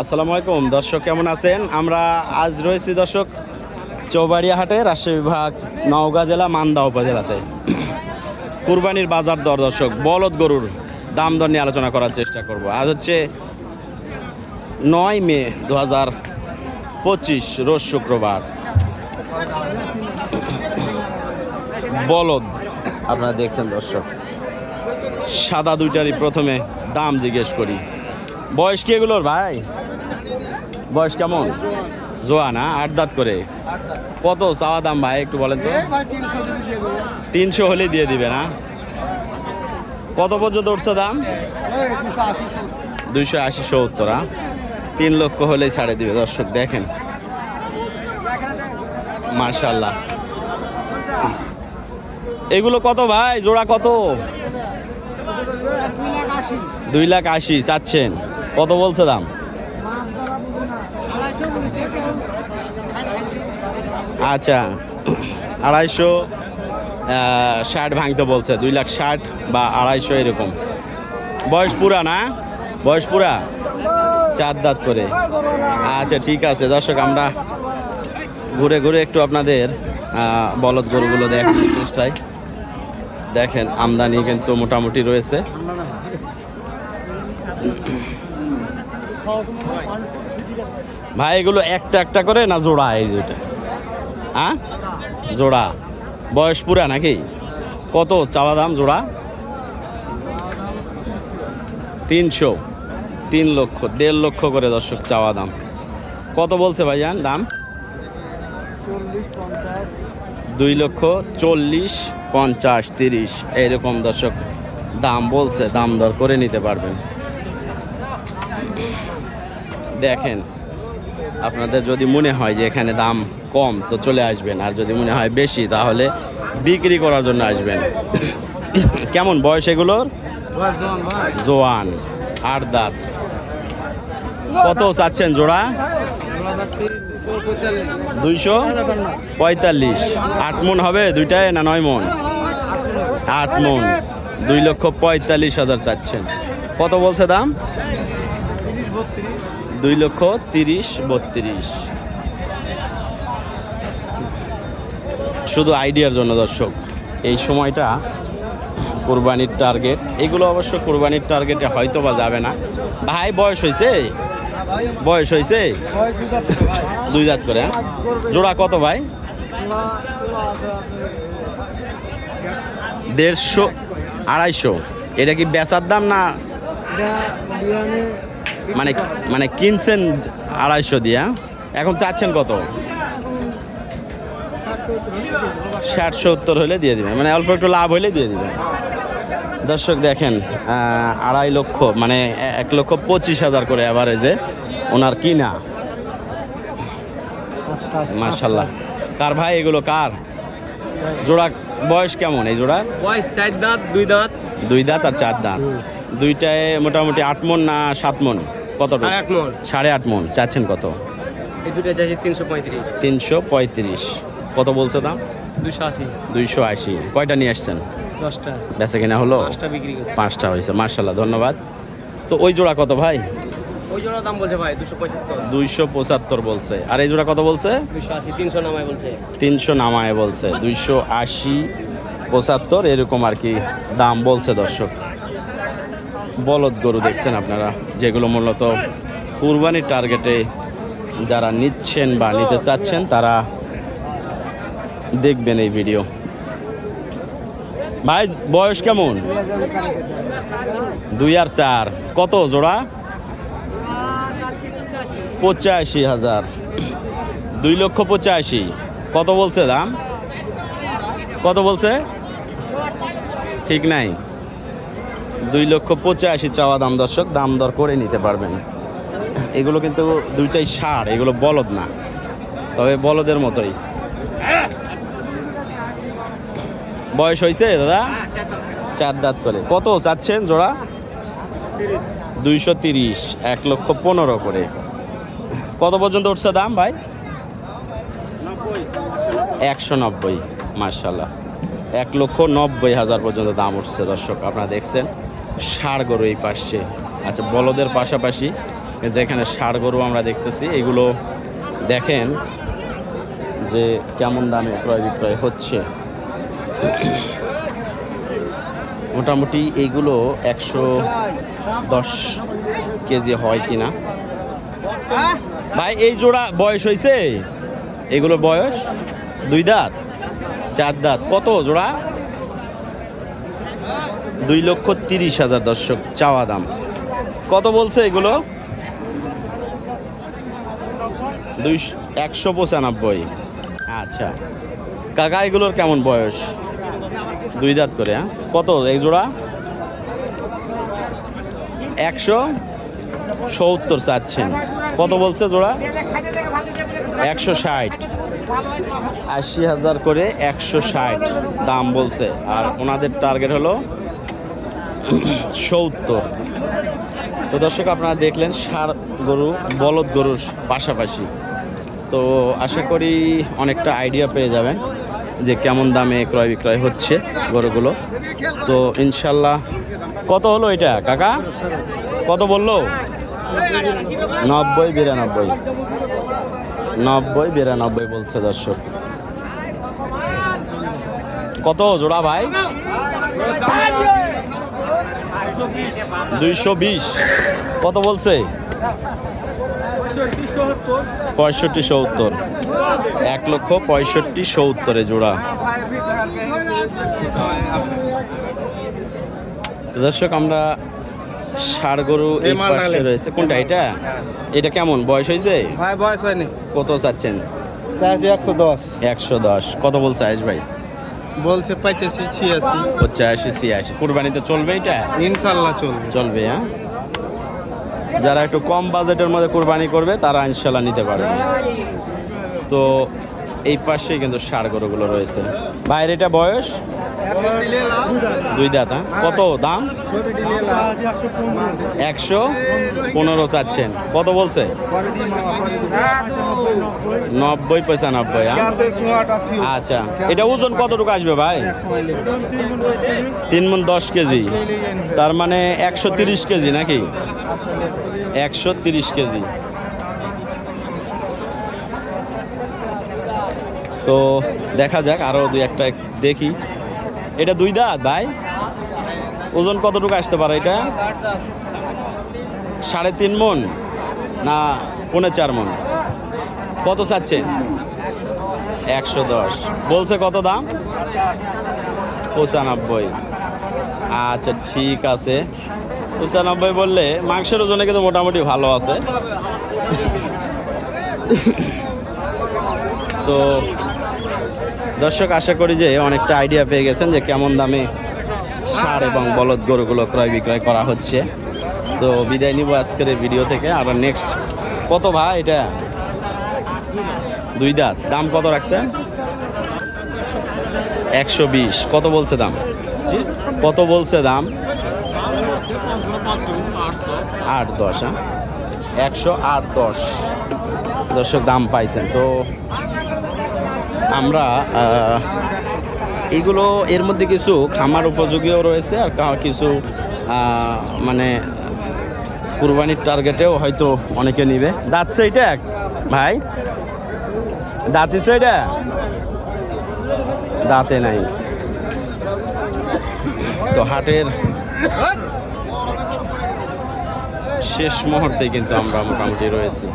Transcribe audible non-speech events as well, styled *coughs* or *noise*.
আসসালামু আলাইকুম। দর্শক, কেমন আছেন? আমরা আজ রয়েছি দর্শক চৌবাড়িয়া হাটে রাজশাহী বিভাগ, নওগাঁ জেলা, মান্দা উপজেলাতে। কুরবানির বাজার দর দর্শক, বলদ গরুর দাম দর নিয়ে আলোচনা করার চেষ্টা করব। আজ হচ্ছে নয় মে দু হাজার পঁচিশ, রোজ শুক্রবার। বলদ, আপনারা দেখছেন দর্শক, সাদা দুইটারই প্রথমে দাম জিজ্ঞেস করি। বয়স কি এগুলোর ভাই? বয়স কেমন? জোয়া না আট দাঁত করে। কত চাওয়া দাম ভাই একটু বলেন তো? তিনশো হলে দিয়ে দিবে। না কত পর্যন্ত উঠছে দাম? দুইশো আশি সত্তর হ্যাঁ? তিন লক্ষ হলেই ছাড়ে দিবে দর্শক দেখেন। মার্শাল্লাহ এগুলো কত ভাই? জোড়া কত? দুই লাখ আশি চাচ্ছেন। কত বলছে দাম? আচ্ছা আড়াইশো ষাট ভাঙতে বলছে, দুই লাখ ষাট বা আড়াইশো এরকম। বয়স পুরা না? বয়স পুরা? চার দাঁত করে। আচ্ছা ঠিক আছে, দর্শক, আমরা ঘুরে ঘুরে একটু আপনাদের বলদ গরুগুলো দেখার চেষ্টায়। দেখেন, আমদানি কিন্তু মোটামুটি রয়েছে। ভাই, এগুলো একটা একটা করে না জোড়া এই দুইটা? হ্যাঁ জোড়া। বয়স পুরা নাকি? কত? চাওয়া দাম জোড়া? তিনশো। তিন লক্ষ, দেড় লক্ষ করে দর্শক চাওয়া দাম। কত বলছে ভাইজান দাম? দুই লক্ষ চল্লিশ, পঞ্চাশ, তিরিশ। এইরকম দর্শক দাম বলছে, দাম দর করে নিতে পারবেন। দেখেন আপনাদের যদি মনে হয় যে এখানে দাম কম তো চলে আসবেন। আর যদি মনে হয় বেশি তাহলে বিক্রি করার জন্য আসবেন। *coughs* কেমন বয়স এগুলোর? জোয়ান আট দাঁত? কত চাচ্ছেন জোড়া? দুইশো পঁয়তাল্লিশ। আট মন হবে দুইটায় না নয় মন? আট মন। দুই লক্ষ পঁয়তাল্লিশ হাজার চাচ্ছেন। কত বলছে দাম? দুই লক্ষ তিরিশ, বত্রিশ। শুধু আইডিয়ার জন্য, দর্শক। এই সময়টা কোরবানির টার্গেট। এগুলো অবশ্য কোরবানির টার্গেটে হয়তো বা যাবে না। ভাই, বয়স হয়েছে বয়স হয়েছে দুই দাঁত করে হ্যাঁ? জোড়া কত ভাই? দেড়শো আড়াইশো। এটা কি বেচার দাম না মানে মানে কিনছেন আড়াইশো দিয়া এখন চাচ্ছেন কত? ষাট সত্তর হলে দিয়ে দিবেন। মানে অল্প একটু লাভ হলে দিয়ে দিবেন। দর্শক দেখেন আড়াই লক্ষ মানে এক লক্ষ পঁচিশ হাজার করে অ্যাভারেজে ওনার কিনা। মার্শাল্লাহ কার ভাই এগুলো কার? জোড়া বয়স কেমন এই জোড়া বয়স চার দাঁত দুই দাঁত। দুই দাঁত আর চার দাঁত। দুইটায় মোটামুটি আট মন না সাত মন? কত সাড়ে আট মন। সাড়ে আট মন। চাচ্ছেন কত? চাইছি তিনশো পঁয়ত্রিশ। তিনশো পঁয়ত্রিশ। কত বলছে দাম? দুশো আশি। দুইশো আশি। কয়টা নিয়ে আসছেন? দশটা। বেচা কিনা হলো? পাঁচটা বিক্রি করছে। পাঁচটা হয়েছে মার্শাল্লাহ ধন্যবাদ। তো ওই জোড়া কত ভাই? ওই জন্য দাম বলছে ভাই দুশো পঁচাত্তর। দুইশো পঁচাত্তর বলছে। আর এই জোড়া কত বলছে? দুশো আশি তিনশো নামায় বলছে। তিনশো নামায় বলছে। দুইশো আশি পঁচাত্তর এরকম আর কি দাম বলছে দর্শক। বলদ গরু দেখছেন আপনারা, যেগুলো মূলত কুরবানির টার্গেটে যারা নিচ্ছেন বা নিতে চাচ্ছেন, তারা দেখবেন এই ভিডিও। ভাই, বয়স কেমন? দুই আর চার। কত জোড়া? পঁচাশি হাজার। দুই লক্ষ পঁচাশি। কত বলছে দাম? কত বলছে? ঠিক নাই। দুই লক্ষ পঁচাশি চাওয়া দাম, দর্শক, দাম দর করে নিতে পারবেন। এগুলো কিন্তু দুইটাই সার, এগুলো বলদ না। তবে বলদের মতোই। বয়স হয়েছে দাদা? চার দাঁত করে। কত চাচ্ছেন জোড়া? দুইশো তিরিশ, এক লক্ষ পনেরো করে। কত পর্যন্ত উঠছে দাম ভাই? একশো নব্বই মার্শাল্লাহ এক লক্ষ নব্বই হাজার পর্যন্ত দাম উঠছে, দর্শক, আপনারা দেখছেন। ষাড় গরু এই পাশে। আচ্ছা বলদের পাশাপাশি কিন্তু এখানে ষাড় গরু আমরা দেখতেছি। এগুলো দেখেন যে কেমন দামে ক্রয় বিক্রয় হচ্ছে। মোটামুটি এইগুলো একশো দশ কেজি হয় কি কিনা? ভাই, এই জোড়া বয়স হয়েছে এগুলো বয়স? দুই দাঁত? চার দাঁত? কত জোড়া? দুই লক্ষ তিরিশ হাজার দর্শক চাওয়া দাম। কত বলছে এগুলো? দুই একশো পঁচানব্বই। আচ্ছা। কাকা, এগুলোর কেমন বয়স? দুই দাঁত করে হ্যাঁ? কত? এক জোড়া? একশো সত্তর চাচ্ছেন। কত বলছে জোড়া? একশো ষাট। আশি হাজার করে একশো ষাট দাম বলছে। আর ওনাদের টার্গেট হলো সত্তর। তো দর্শক, আপনারা দেখলেন সার গরু, বলদ গরুর পাশাপাশি। তো আশা করি অনেকটা আইডিয়া পেয়ে যাবেন যে কেমন দামে ক্রয় বিক্রয় হচ্ছে গরুগুলো। তো ইনশাল্লাহ, কত হলো এটা, কাকা? কত বলল? নব্বই, বিরানব্বই। নব্বই, বিরানব্বই বলছে দর্শক। কত জোড়া ভাই? দুইশো বিশ। কত বলছে? পঁয়ষট্টি সত্তর। এক লক্ষ পঁয়ষট্টি সত্তরে জোড়া। দর্শক আমরা ষাড় গরু এই পাশে রয়েছে। কোনটা এটা? এটা কেমন? বয়স হয়েছে? ভাই বয়স হয়নি। কত চাচ্ছেন? চাইছি একশো দশ। একশো দশ। কত বলছে আয়েশ ভাই? বলছে পঁচাশি ছিয়াশি। পঁচাশি ছিয়াশি। কুরবানিতে চলবে এটা? ইনশাল্লাহ চলবে। চলবে হ্যাঁ? যারা একটু কম বাজেটের মধ্যে কুরবানি করবে তারা ইনশাল্লাহ নিতে পারবে। তো এই পাশেই কিন্তু সার গরুগুলো রয়েছে। বাইরেটা বয়স? দুই দাঁত হ্যাঁ? কত দাম? একশো পনেরো চাচ্ছেন। কত বলছে? নব্বই পঁচানব্বই হ্যাঁ? আচ্ছা। এটা ওজন কতটুকু আসবে ভাই? তিন মন দশ কেজি। তার মানে একশো তিরিশ কেজি নাকি? একশো তিরিশ কেজি। তো দেখা যাক আরও দুই একটা দেখি। এটা দুই দাঁত, ভাই। ওজন কতটুকু আসতে পারে এটা? সাড়ে তিন মন? না, পৌনে চার মন। কত চাচ্ছেন একশো দশ। বলছে কত দাম? পঁচানব্বই। আচ্ছা ঠিক আছে। পঁচানব্বই বললে মাংসের ওজনে কিন্তু মোটামুটি ভালো আছে। তো দর্শক, আশা করি যে অনেকটা আইডিয়া পেয়ে গেছেন যে কেমন দামে সার এবং বলদ গরুগুলো ক্রয় বিক্রয় করা হচ্ছে। তো বিদায় নিব আজকের এই ভিডিও থেকে। আর নেক্সট কত ভাই এটা? দুই দাঁত। দাম কত রাখছেন? একশো বিশ। কত বলছে দাম? কত বলছে দাম? আট দশ হ্যাঁ? একশো আট দশ। দর্শক, দাম পাইছেন। তো আমরা এগুলো এর মধ্যে কিছু খামার উপযোগীও রয়েছে আর কিছু মানে কুরবানির টার্গেটেও হয়তো অনেকে নিবে। দাঁতছে এটা ভাই। দাঁতিছে এটা দাঁতে নাই। তো হাটের শেষ মুহূর্তে কিন্তু আমরা মোটামুটি রয়েছি।